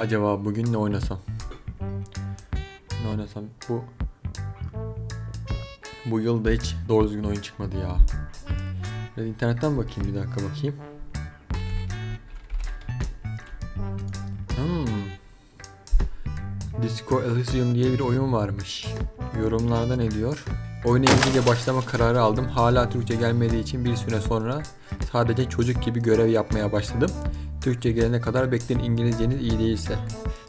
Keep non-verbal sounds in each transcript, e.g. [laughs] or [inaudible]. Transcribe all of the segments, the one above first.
Acaba bugün ne oynasam? Ne oynasam? Bu bu yılda hiç doğru düzgün oyun çıkmadı ya. Biraz internetten bakayım bir dakika bakayım. Hmm. Disco Elysium diye bir oyun varmış. Yorumlarda ne diyor? Oyuna İngilizce başlama kararı aldım. Hala Türkçe gelmediği için bir süre sonra sadece çocuk gibi görev yapmaya başladım. Türkçe gelene kadar bekleyin İngilizceniz iyi değilse.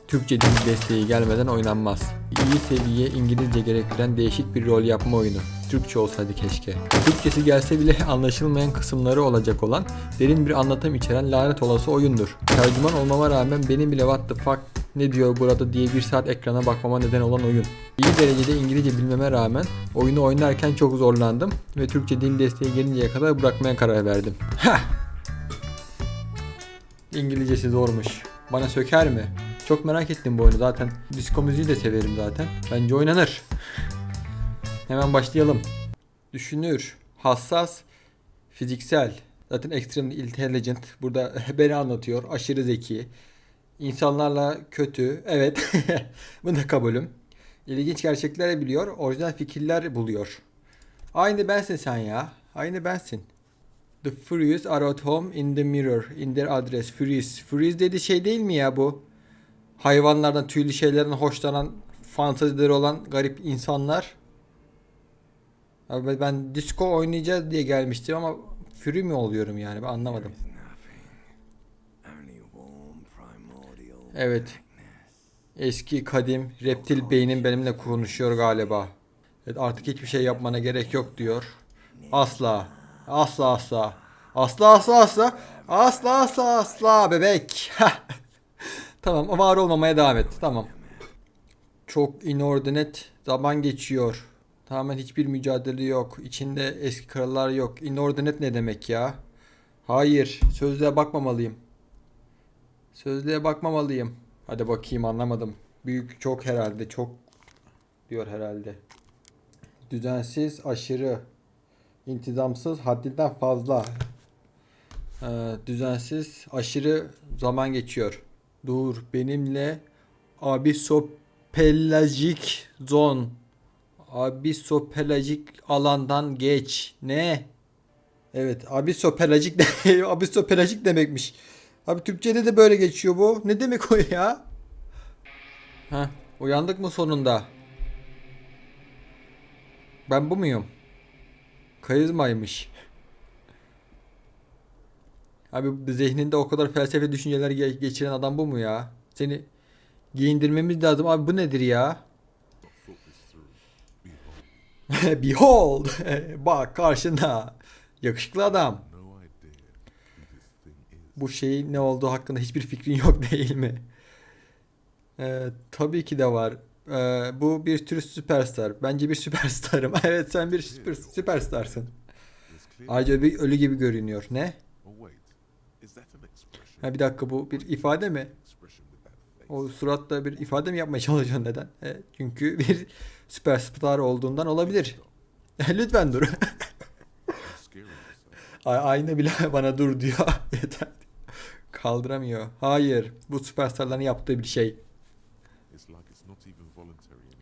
Türkçe dil desteği gelmeden oynanmaz. İyi seviye İngilizce gerektiren değişik bir rol yapma oyunu. Türkçe olsaydı keşke. Türkçesi gelse bile [laughs] anlaşılmayan kısımları olacak olan derin bir anlatım içeren lanet olası oyundur. Tercüman olmama rağmen benim bile what the fuck ne diyor burada diye bir saat ekrana bakmama neden olan oyun. İyi derecede İngilizce bilmeme rağmen oyunu oynarken çok zorlandım ve Türkçe dil desteği gelinceye kadar bırakmaya karar verdim. Heh! İngilizcesi zormuş. Bana söker mi? Çok merak ettim bu oyunu zaten. Disco müziği de severim zaten. Bence oynanır. Hemen başlayalım. Düşünür, hassas, fiziksel. Zaten Extreme Intelligent burada [laughs] beni anlatıyor. Aşırı zeki. İnsanlarla kötü. Evet. [laughs] Bunu da kabulüm. İlginç gerçekler biliyor. Orijinal fikirler buluyor. Aynı bensin sen ya. Aynı bensin. The Furious are at home in the mirror. In their address. Furious. Furious dediği şey değil mi ya bu? Hayvanlardan, tüylü şeylerden hoşlanan, fantazileri olan garip insanlar. Abi ben disco oynayacağız diye gelmiştim ama Fury mi oluyorum yani ben anlamadım. Evet. Eski kadim reptil beynim benimle konuşuyor galiba. Evet artık hiçbir şey yapmana gerek yok diyor. Asla. Asla asla. Asla asla asla. Asla asla asla bebek. [laughs] tamam var olmamaya devam et. Tamam. Çok inordinate zaman geçiyor. Tamamen hiçbir mücadele yok. İçinde eski krallar yok. Inordinate ne demek ya? Hayır. Sözlüğe bakmamalıyım. Sözlüğe bakmamalıyım. Hadi bakayım anlamadım. Büyük çok herhalde. Çok diyor herhalde. Düzensiz, aşırı, intizamsız, haddinden fazla. Ee, düzensiz, aşırı zaman geçiyor. Dur benimle abisopelajik zon. Abisopelajik alandan geç. Ne? Evet, abisopelajik [laughs] de abisopelajik demekmiş. Abi Türkçede de böyle geçiyor bu. Ne demek o ya? Ha, uyandık mı sonunda? Ben bu muyum? Karizmaymış. Abi zihninde o kadar felsefe düşünceler ge- geçiren adam bu mu ya? Seni giyindirmemiz lazım. Abi bu nedir ya? [laughs] Behold. [laughs] Bak karşında. Yakışıklı adam. Bu şeyin ne olduğu hakkında hiçbir fikrin yok [laughs] değil mi? Ee, tabii ki de var. Ee, bu bir tür süperstar. Bence bir süperstarım. [laughs] evet sen bir süper, süperstarsın. Ayrıca bir ölü gibi görünüyor. Ne? Ha bir dakika bu bir ifade mi? O suratta bir ifade mi yapmaya [laughs] çalışıyorsun neden? E, çünkü bir süperstar olduğundan olabilir. [laughs] Lütfen dur. Ayna bile bana dur diyor. Yeter. Kaldıramıyor. Hayır. Bu süperstarların yaptığı bir şey.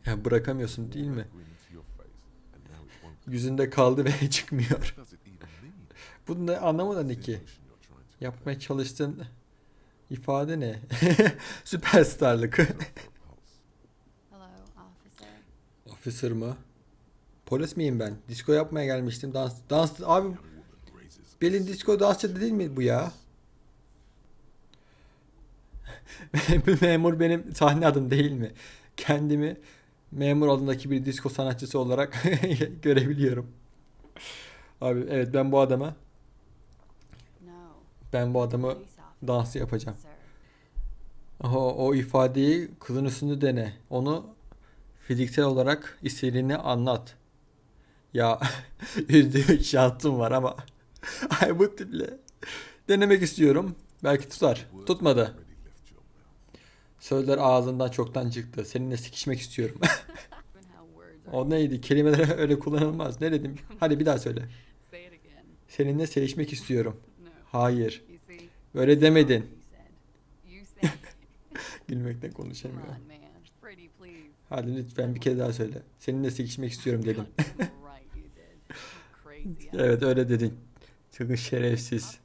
[laughs] Ya bırakamıyorsun değil mi? Yüzünde kaldı ve [laughs] çıkmıyor. [laughs] Bunu da anlamadan ne ki? Yapmaya çalıştığın ifade ne? Süperstarlık. Officer mı? Polis miyim ben? Disko yapmaya gelmiştim. Dans dans abi Belin disco dansçı değil mi bu ya? memur benim sahne adım değil mi? Kendimi memur adındaki bir disco sanatçısı olarak [laughs] görebiliyorum. Abi evet ben bu adama ben bu adamı dansı yapacağım. sir. O, ifadeyi kızın üstünde dene. Onu fiziksel olarak istediğini anlat. Ya [laughs] yüzde üç şansım var ama [laughs] ay bu tiple denemek istiyorum. Belki tutar. Tutmadı. Sözler ağzından çoktan çıktı. Seninle sikişmek istiyorum. [laughs] O neydi? Kelimeler [laughs] öyle kullanılmaz. Ne dedim? Hadi bir daha söyle. Seninle sevişmek istiyorum. Hayır. You see, Öyle demedin. [laughs] Gülmekten please. Hadi lütfen bir kere daha söyle. Seninle sevişmek istiyorum dedim. evet öyle dedin. Çok şerefsiz.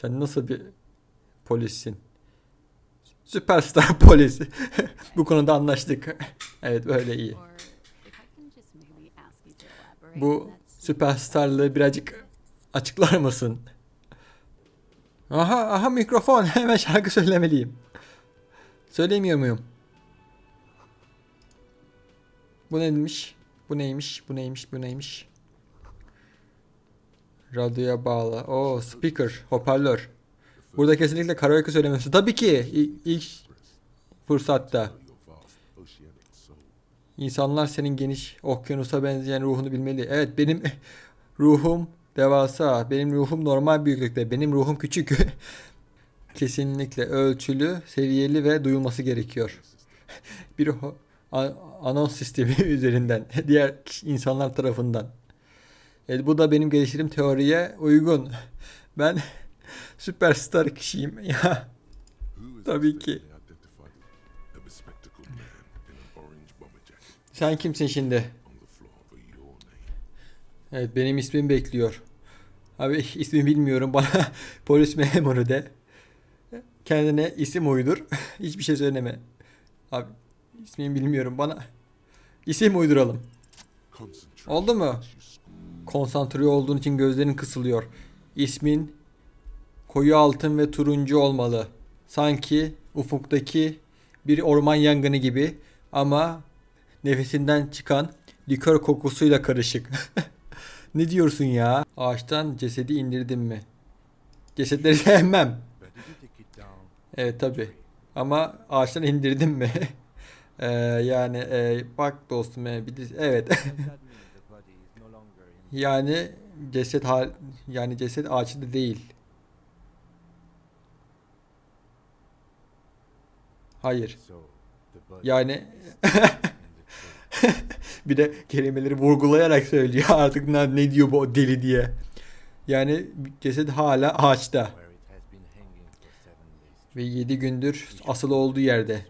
Sen nasıl bir polissin? Süperstar [laughs] polis. [laughs] Bu konuda anlaştık. [laughs] evet böyle iyi. Bu süperstarlığı birazcık açıklar mısın? Aha aha mikrofon hemen şarkı söylemeliyim. Söylemiyor muyum? Bu neymiş? Bu neymiş? Bu neymiş? Bu neymiş? Radyoya bağlı. O speaker, hoparlör. Burada kesinlikle karaoke söylemesi. Tabii ki ilk fırsatta. İnsanlar senin geniş okyanusa benzeyen ruhunu bilmeli. Evet benim [laughs] ruhum devasa. Benim ruhum normal büyüklükte. Benim ruhum küçük. [laughs] Kesinlikle ölçülü, seviyeli ve duyulması gerekiyor. [laughs] Bir anons sistemi üzerinden diğer insanlar tarafından. Evet, bu da benim geliştirdiğim teoriye uygun. Ben süperstar kişiyim [laughs] ya. Tabii ki. Sen kimsin şimdi? Evet benim ismim bekliyor. Abi ismi bilmiyorum [laughs] bana polis memuru de. Kendine isim uydur. [laughs] Hiçbir şey söyleme. Abi ismimi bilmiyorum bana. isim uyduralım. Oldu mu? Konsantre olduğun için gözlerin kısılıyor. İsmin koyu altın ve turuncu olmalı. Sanki ufuktaki bir orman yangını gibi ama nefesinden çıkan likör kokusuyla karışık. [laughs] ne diyorsun ya? Ağaçtan cesedi indirdim mi? Cesetleri [laughs] sevmem. Evet tabi. Ama ağaçtan indirdim mi? [laughs] Ee, yani e, bak dostum e, de- evet. Yani ceset yani ceset ağaçta değil. Hayır. Yani [laughs] bir de kelimeleri vurgulayarak söylüyor [laughs] artık ne, diyor bu deli diye. Yani ceset hala ağaçta ve 7 gündür asılı olduğu yerde.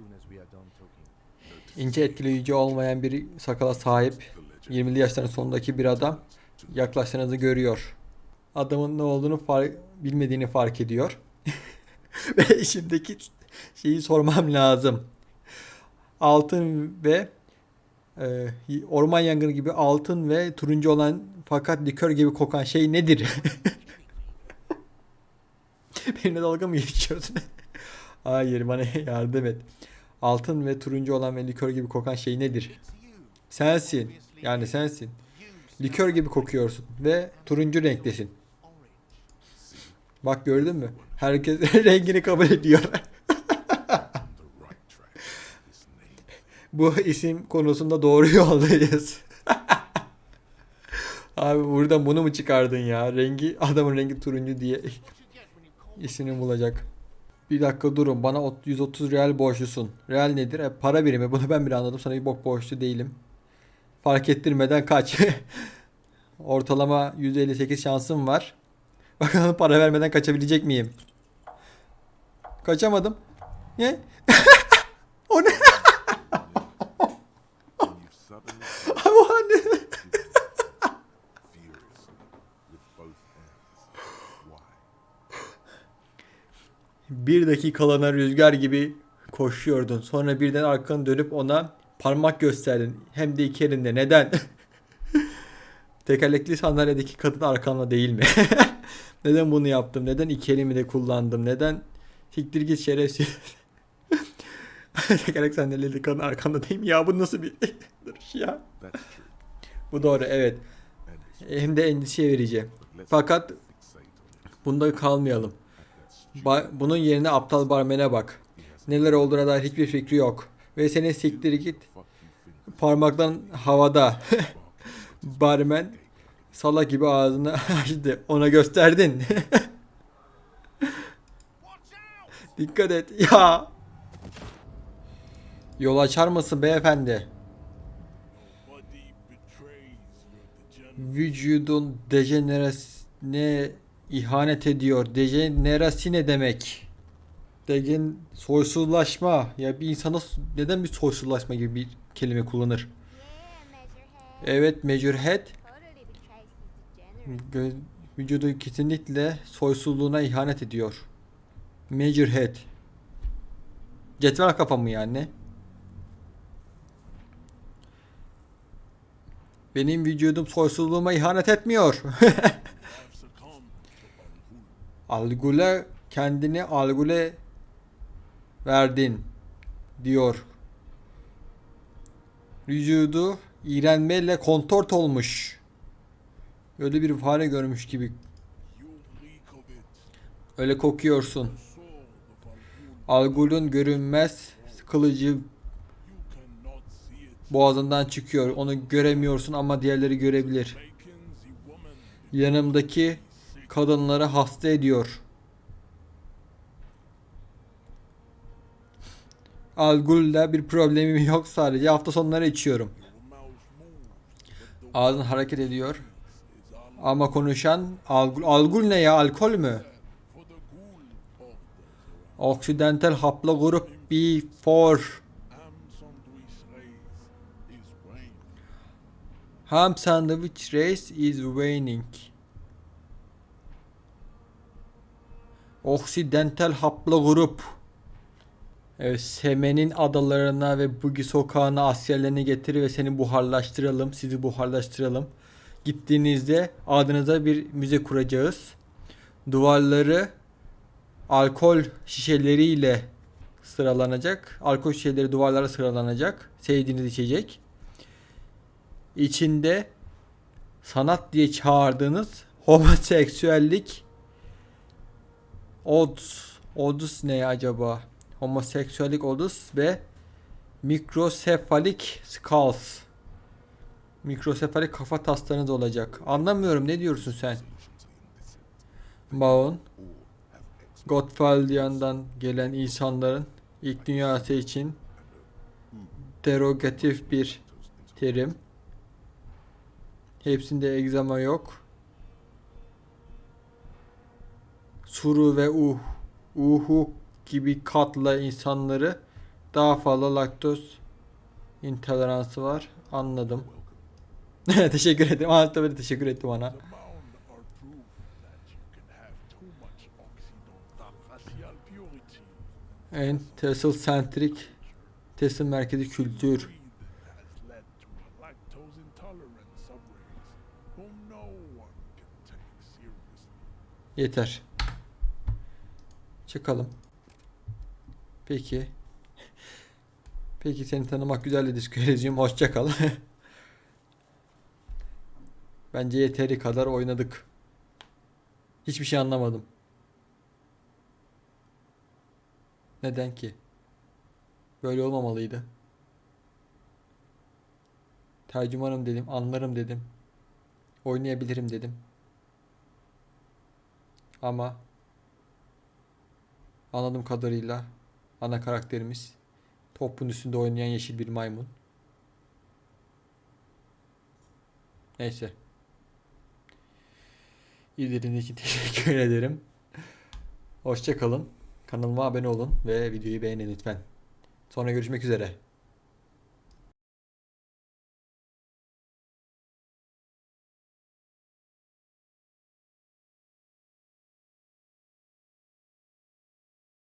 İnce etkileyici olmayan bir sakala sahip 20'li yaşların sonundaki bir adam yaklaştığınızı görüyor. Adamın ne olduğunu fark, bilmediğini fark ediyor. [laughs] ve içimdeki şeyi sormam [laughs] lazım. Altın ve e, orman yangını gibi altın ve turuncu olan fakat likör gibi kokan şey nedir? [laughs] Benimle dalga mı geçiyorsun? [laughs] Hayır bana yardım et. Altın ve turuncu olan ve likör gibi kokan şey nedir? Sensin. Yani sensin. Likör gibi kokuyorsun ve turuncu renktesin. Bak gördün mü? Herkes rengini kabul ediyor. Bu [laughs] isim konusunda doğru [laughs] yoldayız. [laughs] Abi buradan bunu mu çıkardın ya? Rengi adamın rengi turuncu diye ismini bulacak. Bir dakika durun. Bana ot- 130 real borçlusun. Real nedir? E, para birimi. Bunu ben bile anladım. Sana bir bok borçlu değilim. Fark ettirmeden kaç. Ortalama 158 şansım var. Bakalım para vermeden kaçabilecek miyim? Kaçamadım. Ne? o ne? Bir dakikalığına rüzgar gibi koşuyordun. Sonra birden arkanı dönüp ona parmak gösterdin. Hem de iki elinde. Neden? [laughs] Tekerlekli sandalyedeki kadın arkamda değil mi? [laughs] Neden bunu yaptım? Neden iki elimi de kullandım? Neden? Siktir git şerefsiz. [laughs] Tekerlek sandalyedeki kadın arkamda değil mi? Ya bu nasıl bir duruş ya? Bu doğru evet. Hem de endişeye verici. Fakat bunda kalmayalım. Ba- bunun yerine aptal barmene bak. Neler olduğuna dair hiçbir fikri yok. Ve senin siktir git parmakların havada. [laughs] Barmen salak gibi ağzını [laughs] açtı. Ona gösterdin. [laughs] Dikkat et ya. Yol açar mısın beyefendi? Vücudun dejenerasine ihanet ediyor. Dejenerasi ne demek? Degen soysuzlaşma. Ya bir insana neden bir soysuzlaşma gibi bir kelime kullanır? Evet Majorhead gö- vücudu kesinlikle soysuzluğuna ihanet ediyor. Majorhead. Cetvel kafa mı yani? Benim vücudum soysuzluğuma ihanet etmiyor. [laughs] Algule kendini Algule verdin diyor. Vücudu iğrenmeyle kontort olmuş. Öyle bir fare görmüş gibi. Öyle kokuyorsun. Algul'un görünmez kılıcı boğazından çıkıyor. Onu göremiyorsun ama diğerleri görebilir. Yanımdaki kadınları hasta ediyor. Algul'da bir problemim yok sadece hafta sonları içiyorum. Ağzın hareket ediyor. Ama konuşan Algul, Algul ne ya alkol mü? Occidental haplo grup B4 Am sandwich race is waning. Ham sandwich race is waning. Occidental haplo grup. Evet, Semen'in adalarına ve Bugi sokağına askerlerini getir ve seni buharlaştıralım. Sizi buharlaştıralım. Gittiğinizde adınıza bir müze kuracağız. Duvarları alkol şişeleriyle sıralanacak. Alkol şişeleri duvarlara sıralanacak. Sevdiğiniz içecek. İçinde sanat diye çağırdığınız homoseksüellik odds odds ne acaba? Homoseksüellik odds ve mikrosefalik skulls. Mikrosefalik kafa taslarınız olacak. Anlamıyorum ne diyorsun sen? Maun Gottfaldian'dan gelen insanların ilk dünyası için derogatif bir terim. Hepsinde egzama yok. Suru ve uh, uhu gibi katla insanları daha fazla laktoz intoleransı var. Anladım. [laughs] teşekkür ederim. Ahmet tabii teşekkür ettim purity. En Tesla sentrik Tesla merkezi kültür. Greed Çıkalım. Peki. Peki seni tanımak güzel dedi Square'cim. [laughs] Hoşça kal. Bence yeteri kadar oynadık. Hiçbir şey anlamadım. Neden ki? Böyle olmamalıydı. Tercümanım dedim, anlarım dedim. Oynayabilirim dedim. Ama anladığım kadarıyla ana karakterimiz topun üstünde oynayan yeşil bir maymun. Neyse. İzlediğiniz için [laughs] teşekkür ederim. Hoşça kalın. Kanalıma abone olun ve videoyu beğenin lütfen. Sonra görüşmek üzere.